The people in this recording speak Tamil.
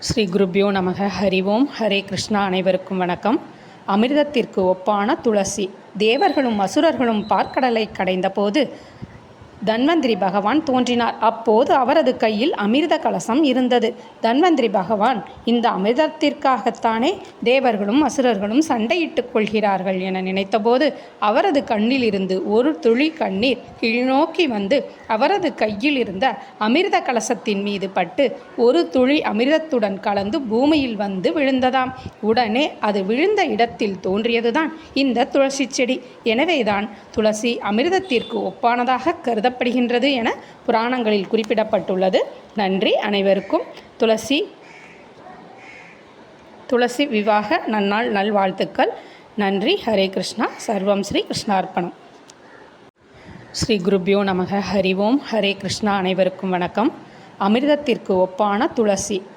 ஸ்ரீ குருப்யோ நமக. ஹரி ஓம். ஹரே கிருஷ்ணா. அனைவருக்கும் வணக்கம். அமிர்தத்திற்கு ஒப்பான துளசி. தேவர்களும் அசுரர்களும் பார்க்கடலை கடைந்தபோது தன்வந்திரி பகவான் தோன்றினார். அப்போது அவரது கையில் அமிர்த கலசம் இருந்தது. தன்வந்திரி பகவான் இந்த அமிர்தத்திற்காகத்தானே தேவர்களும் அசுரர்களும் சண்டையிட்டுக் கொள்கிறார்கள் என நினைத்தபோது அவரது கண்ணிலிருந்து ஒரு துளி கண்ணீர் கீழ்நோக்கி வந்து அவரது கையில் இருந்த அமிர்த கலசத்தின் மீது பட்டு ஒரு துளி அமிர்தத்துடன் கலந்து பூமியில் வந்து விழுந்ததாம். உடனே அது விழுந்த இடத்தில் தோன்றியதுதான் இந்த துளசி செடி. எனவேதான் துளசி அமிர்தத்திற்கு ஒப்பானதாக கருதப்படுகின்றது என புராணங்களில் குறிப்பிடப்பட்டுள்ளது. நன்றி அனைவருக்கும். துளசி துளசி விவாக நன்னாள் நல்வாழ்த்துக்கள். நன்றி. ஹரே கிருஷ்ணா. சர்வம் ஸ்ரீ கிருஷ்ணார்ப்பணம். ஸ்ரீ குருப்யோ நமக. ஹரி ஓம். ஹரே கிருஷ்ணா. அனைவருக்கும் வணக்கம். அமிர்தத்திற்கு ஒப்பான துளசி.